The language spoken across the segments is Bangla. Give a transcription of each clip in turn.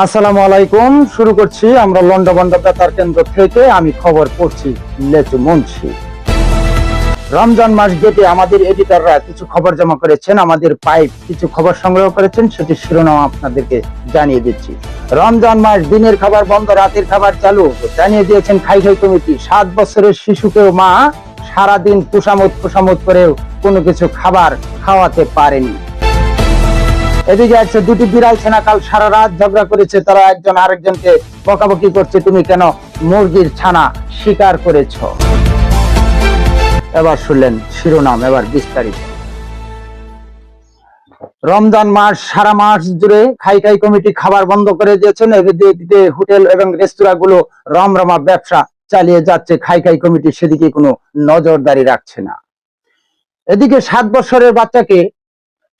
আসসালামু আলাইকুম। শুরু করছি আমরা লন্ডবন্ড বেতার কেন্দ্র থেকে। আমি খবর পড়ছি লেচু মুন্সি রমজান মাস গেটে আমাদের এডিটররা কিছু খবর জমা করেছেন, আমাদের পাইপ কিছু খবর সংগ্রহ করেছেন সেটি শিরোনাম আপনাদেরকে জানিয়ে দিচ্ছি। রমজান মাস দিনের খাবার বন্ধ, রাতের খাবার চালু। জানিয়ে দিয়েছেন খাই খাই কমিটি, সাত বছরের শিশুকেও মা সারাদিন কুসামত কুসামত করেও কোনো কিছু খাবার খাওয়াতে পারেনি। এদিকে আছে দুটি বিড়াল, সেনা কাল সারা রাত ঝগড়া করেছে। তারা একজন আরেকজনকে বকাবকি করছে। তুমি কেন মুরগির ছানা শিকার করেছ? এবার শুনলেন শিরোনাম, এবার বিস্তারিত। রমজান মাস, সারা মাস জুড়ে খাই খাই কমিটি খাবার বন্ধ করে দিয়েছেন। এদিকে হোটেল এবং রেস্তোরাঁ গুলো রমরমা ব্যবসা চালিয়ে যাচ্ছে। খাই খাই কমিটি সেদিকে কোনো নজরদারি রাখছে না। এদিকে সাত বছরের বাচ্চাকে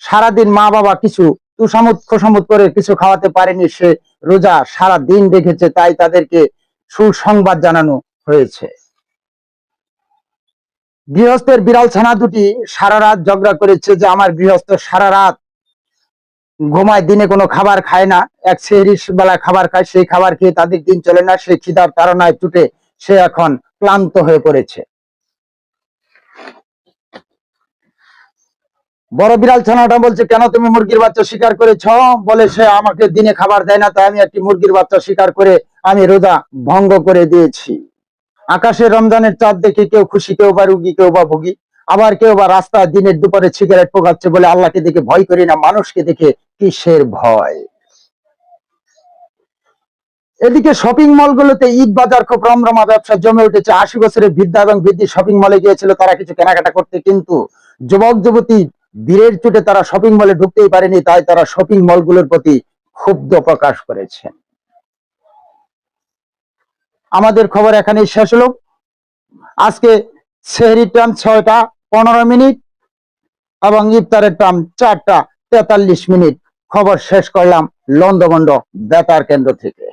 সারাদিন মা বাবা কিছু তুষামুদ খোসামুদ করে কিছু খাওয়াতে পারেনি, সে রোজা সারা দিন রেখেছে তাই তাদেরকে সুসংবাদ জানানো হয়েছে। গৃহস্থের বিড়াল ছানা দুটি সারা রাত ঝগড়া করেছে যে আমার গৃহস্থ সারা রাত ঘুমায়, দিনে কোনো খাবার খায় না, এক সেহরি বেলা খাবার খায়, সেই খাবার খেয়ে তাদের দিন চলে না সে খিদার তাড়নায় টুটে সে এখন ক্লান্ত হয়ে পড়েছে। বড় বিড়াল ছানাটা বলছে, কেন তুমি মুরগির বাচ্চা শিকার করেছ? বলে, সে আমাকে দিনে খাবার দেয় না, তাই আমি একটি মুরগির বাচ্চা শিকার করে আমি রোজা ভঙ্গ করে দিয়েছি। আকাশে রমজানের চাঁদ দেখে কেউ খুশি, কেউ বা রুগী, কেউ বা ভুগি। আবার কেউ বা রাস্তা দিনের দুপুরে সিগারেট পোকাচ্ছে বলে আল্লাহকে দেখে ভয় করি না, মানুষকে দেখে কিসের ভয়? এদিকে শপিং মলগুলোতে ঈদ বাজার খুব রমরমা ব্যবসা জমে উঠেছে। আশি বছরের বৃদ্ধা এবং বৃদ্ধি শপিং মলে গিয়েছিল, তারা কিছু কেনাকাটা করতে, কিন্তু যুবক যুবতী ভিড়ের চোটে তারা শপিং মলে ঢুকতেই পারেনি, তাই তারা শপিং মলগুলোর প্রতি ক্ষুব্ধ প্রকাশ করেছেন আমাদের খবর এখানেই শেষ হলো। আজকে সেহরির টাইম ছয়টা পনেরো মিনিট এবং ইফতারের টাইম চারটা তেতাল্লিশ মিনিট। খবর শেষ করলাম লন্ডমন্ড বেতার কেন্দ্র থেকে।